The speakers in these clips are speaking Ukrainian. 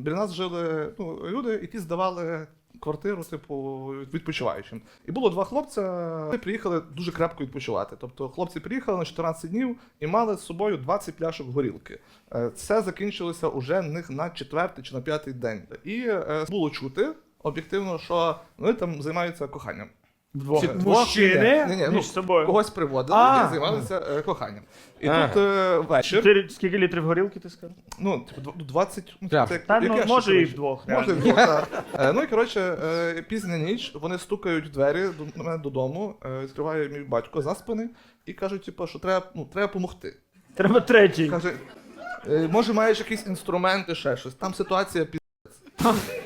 Біля нас жили ну, люди, які здавали квартиру, типу, відпочиваючим. І було два хлопця, вони приїхали дуже крепко відпочивати. Тобто хлопці приїхали на 14 днів і мали з собою 20 пляшок горілки. Е, Це закінчилося уже них на четвертий чи на п'ятий день. І е, було чути об'єктивно, що вони там займаються коханням. Вдвох. Ці мужчини ні, ні, між ну, собою. Когось приводили А. і займалися е, коханням. І А. тут е, вечір. Чотири, скільки літрів горілки ти сказав? Ну, типу, дв- 20. Ну, Так. це Та, яке ну, ще, може, і коротше? вдвох, Може, реально. вдвох, так. Е, Ну і коротше, е, пізня ніч, вони стукають в двері до до мене додому, е, відкриває мій батько заспаний і кажуть, типу, що треба, ну, треба допомогти. Треба третій. Каже, «Е, може, маєш якісь інструменти, ще щось. Там ситуація піздець.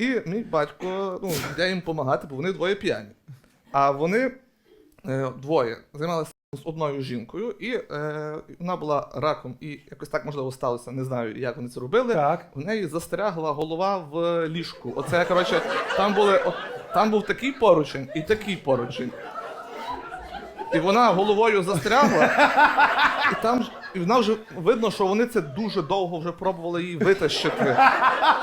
І мій батько, ну, йде їм допомагати, бо вони двоє п'яні. А вони е, двоє займалися з одною жінкою, і е, вона була раком, і якось так можливо сталося, не знаю, як вони це робили. Так. В неї застрягла голова в ліжку. Оце, коротше, там були. от- Там був такий поручень і такий поручень. І вона головою застрягла, і там ж- і вона вже видно, що вони це дуже довго вже пробували її витащити.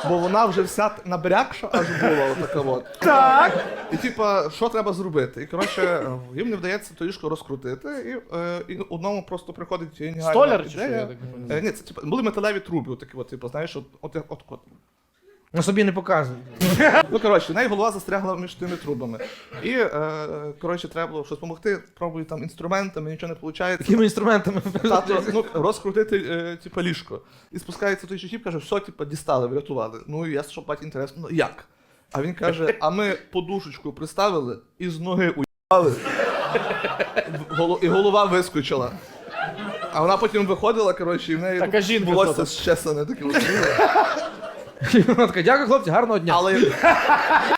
Бо вона вже вся набрякша аж була отака от. Так. І типа, що треба зробити? І коротше, їм не вдається ту ліжко розкрутити, і, е, і одному просто приходить геніальна Столяр чи що, ідея. я так не? Е, Ні, це типа були металеві труби, отакі, от, типу, знаєш, от, от, от, от, от. Ну собі не показуй. Ну, коротше, в неї голова застрягла між тими трубами. І, е, коротше, треба було щось допомогти, пробую там інструментами, нічого не виходить. Якими інструментами? Тато, ну, розкрутити е, типу, ліжко. І спускається той чоловік, каже, все, типу, дістали, врятували. Ну і я що бать інтересно, ну як? А він каже: а ми подушечку приставили і з ноги уїбали. І голова вискочила. А вона потім виходила, коротше, і в неї Така жінка волосся що щесане таке. от. Вона така, дякую, хлопці, гарного дня. Але